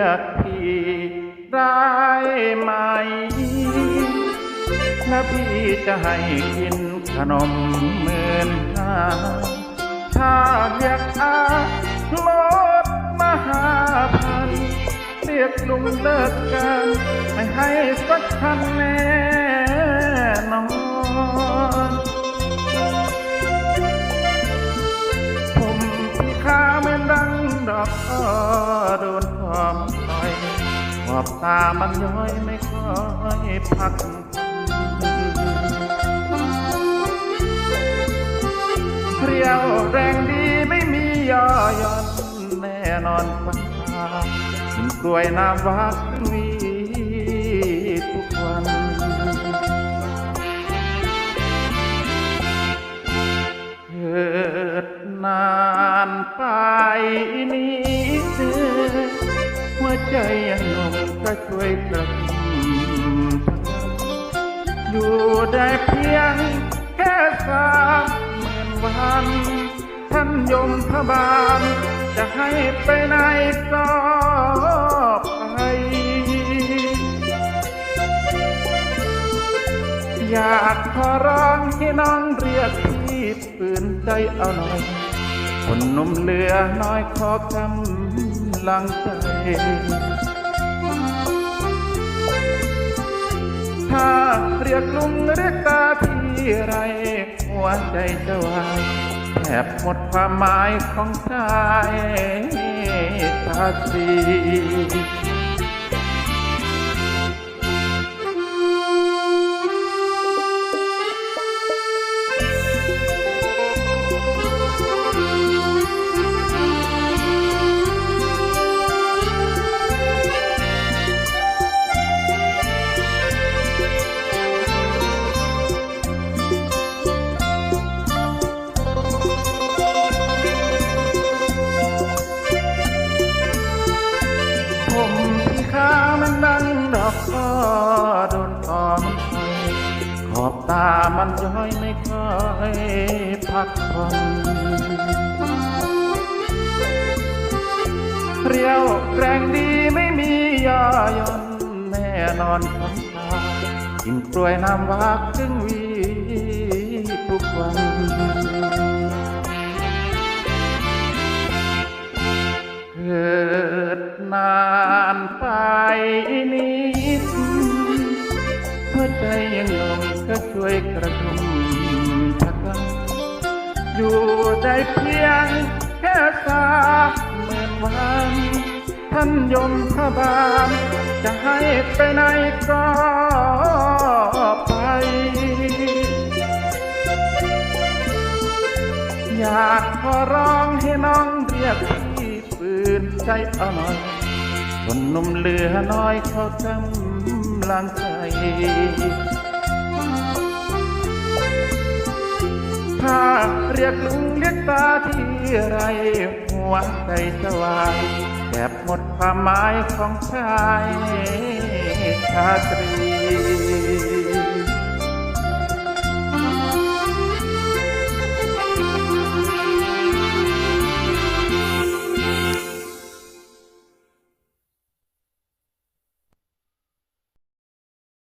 ยกพี่ได้ไหมนะพี่จะให้กินขนมหมือนห้าถ้าเรียกอาลดมหาพันเรียกลุงเลิกกันไม่ให้สักพันแน่นอน อบตามันย้อยไม่ค่อยพักเรียวแรงดีไม่มีย่อย่อนแน่นอนฟังตากินกล้วยน้ำว้าขึ้นวีทุกวันเกิดนานไปนี้ ใจยังหนุ่มก็ช่วยกระตุ้นอยู่ได้เพียงแค่สามหมื่นวันท่านยมพบาลจะให้ไปไหนก็ไปอยากขอร้องให้น้องเรียกพี่ปืนใจเอาหน่อยคนนุ่มเหลือน้อยขอกำ ลังใจ ถ้าเรียกลุงเรียกตาพี่ไร หัวใจจะวายแทบหมดความหมายของชายชาต นดังดอกก็โดนตอมขอบตามันย้อยไม่ค่อยพักผ่อนเรียวแรงดีไม่มีย่อย่อนแน่นอนของตากินกล้วยน้ำว้าครึ่งวีทุกวันเกิดนานไป นิดหัวใจยังหนุ่มก็ช่วยกระทุ่มชักลังอยู่ได้เพียงแค่สามหมื่นวันท่านยมพระบาลจะให้ไปไหนก็ไป อยากขอร้องให้น้องเรียกพี่ปืนใจเอาหน่อย คนนุ่มเหลือน้อยเขากำลังใจถ้าเรียกลุงเรียกตาที่ไรหัวใจจะวายแบบหมดความหมายของชายชาตรี